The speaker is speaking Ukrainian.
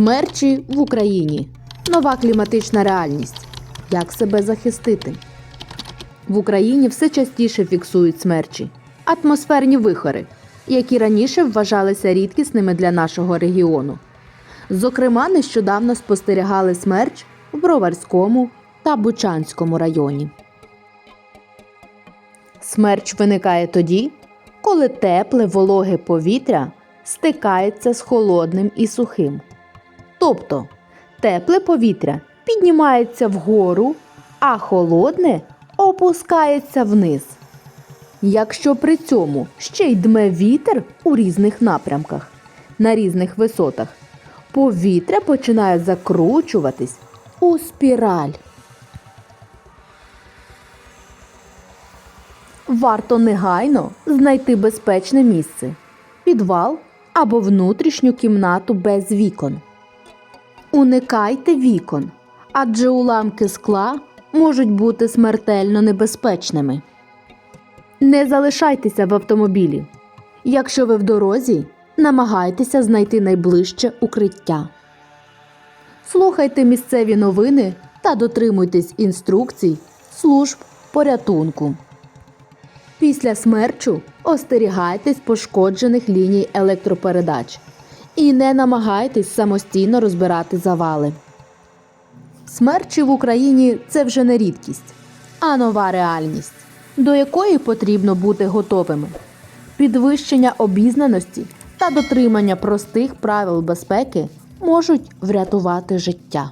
Смерчі в Україні. Нова кліматична реальність. Як себе захистити? В Україні все частіше фіксують смерчі, атмосферні вихори, які раніше вважалися рідкісними для нашого регіону. Зокрема, нещодавно спостерігали смерч в Броварському та Бучанському районі. Смерч виникає тоді, коли тепле вологе повітря стикається з холодним і сухим. Тобто тепле повітря піднімається вгору, а холодне опускається вниз. Якщо при цьому ще й дме вітер у різних напрямках, на різних висотах, повітря починає закручуватись у спіраль. Варто негайно знайти безпечне місце підвал або внутрішню кімнату без вікон. Уникайте вікон, адже уламки скла можуть бути смертельно небезпечними. Не залишайтеся в автомобілі. Якщо ви в дорозі, намагайтеся знайти найближче укриття. Слухайте місцеві новини та дотримуйтесь інструкцій служб порятунку. Після смерчу остерігайтесь пошкоджених ліній електропередач і не намагайтесь самостійно розбирати завали. Смерчі в Україні це вже не рідкість, а нова реальність, до якої потрібно бути готовими. Підвищення обізнаності та дотримання простих правил безпеки можуть врятувати життя.